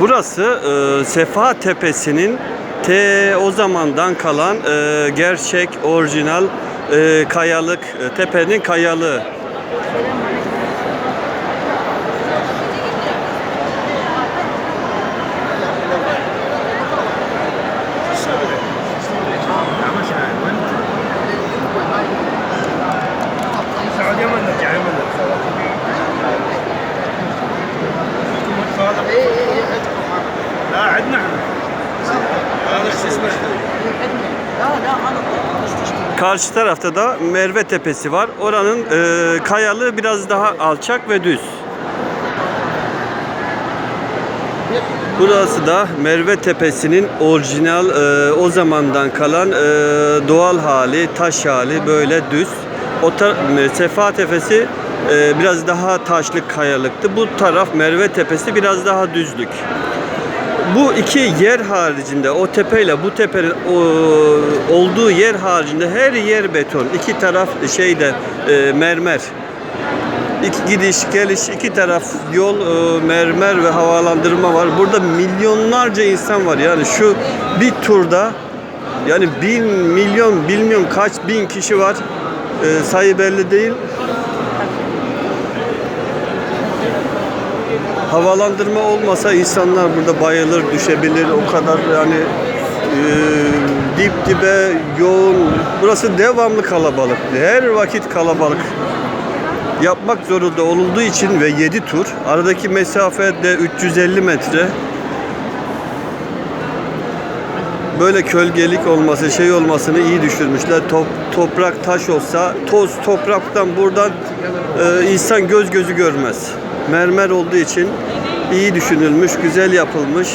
Burası e, Sefa Tepesi'nin te o zamandan kalan e, gerçek orijinal e, kayalık e, tepenin kayalığı. Karşı tarafta da Merve Tepesi var. Oranın e, kayalığı biraz daha alçak ve düz. Burası da Merve Tepesi'nin orijinal e, o zamandan kalan e, doğal hali, taş hali böyle düz. O tar- Sefa Tepesi e, biraz daha taşlık kayalıktı. Bu taraf Merve Tepesi biraz daha düzlük. Bu iki yer haricinde o tepeyle bu tepenin o, olduğu yer haricinde her yer beton. İki taraf şeyde e, mermer. İki gidiş geliş iki taraf yol e, mermer ve havalandırma var. Burada milyonlarca insan var. Yani şu bir turda yani bin milyon bilmiyorum kaç bin kişi var. E, sayı belli değil. Havalandırma olmasa insanlar burada bayılır, düşebilir. O kadar yani e, dip dibe yoğun. Burası devamlı kalabalık. Her vakit kalabalık. Yapmak zorunda olunduğu için ve 7 tur. Aradaki mesafe de 350 metre. Böyle kölgelik olması, şey olmasını iyi düşürmüşler. Top, toprak taş olsa, toz topraktan buradan e, insan göz gözü görmez. Mermer olduğu için iyi düşünülmüş, güzel yapılmış.